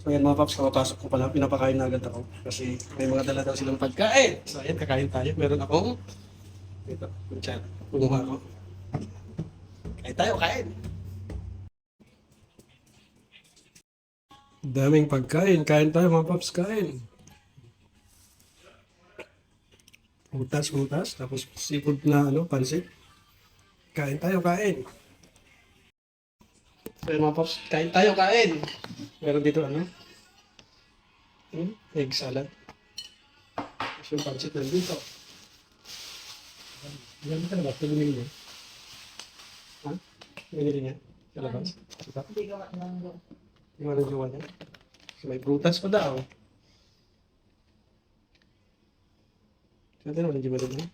So ayan mga paps, kapapasok ko pala, pinapakain na agad ako. Kasi may mga dala daw silang pagkain. So ayan, kakain tayo. Meron akong, ito, kutsara. Kumuha ko. Kain tayo, kain. Daming pagkain. Kain tayo mga paps, kain. Butas, butas. Tapos seafood na ano, pansit. Kain tayo, kain. So yun, mga paps, kain tayo, kain. Meron dito ano? Hmm? Egg salad. Tapos yung pancit nandito. Yan ka na ba? Pinili niya. Ha? Pinili niya? Sa labas? Diba? Hindi gawa ng Yung ano jowa niya? So, may prutas pa daw. Kaya naman yung jiwa niya.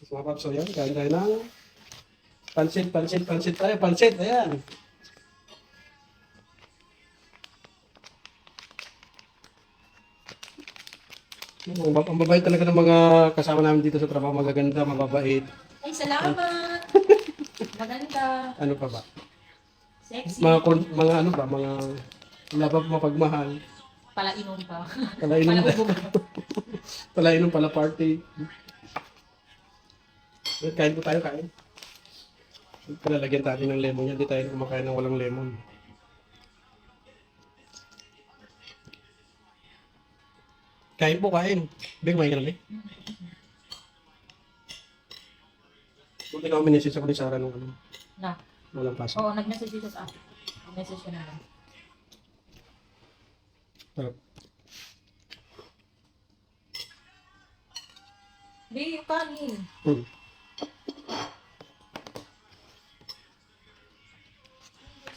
Mas mga paps, so yan. Kain tayo ng pansit, pansit, pansit tayo. Pansit, ayan. Ang bab- ang babait talaga ng mga kasama namin dito sa trabaho. Magaganda, mababait. Ay, salamat! Maganda. Ano pa ba? Sexy. Mga, kon- mga ano ba? Mga pa mapagmahal. Pala inom pa. Palainom Pala na. ubog. Palainom pala party. Kain po tayo, kain. Palalagyan tayo ng lemon yan. Hindi tayo kumakain ng walang lemon. Kain po, kain. Big, may ka na, Big. Buti na ako minisis ako ni Sarah nung ano, Na. walang pasok. Oo, nag-message dito sa akin. Nag-message ko na lang. Sarap. Hindi, yung kanin. Hmm.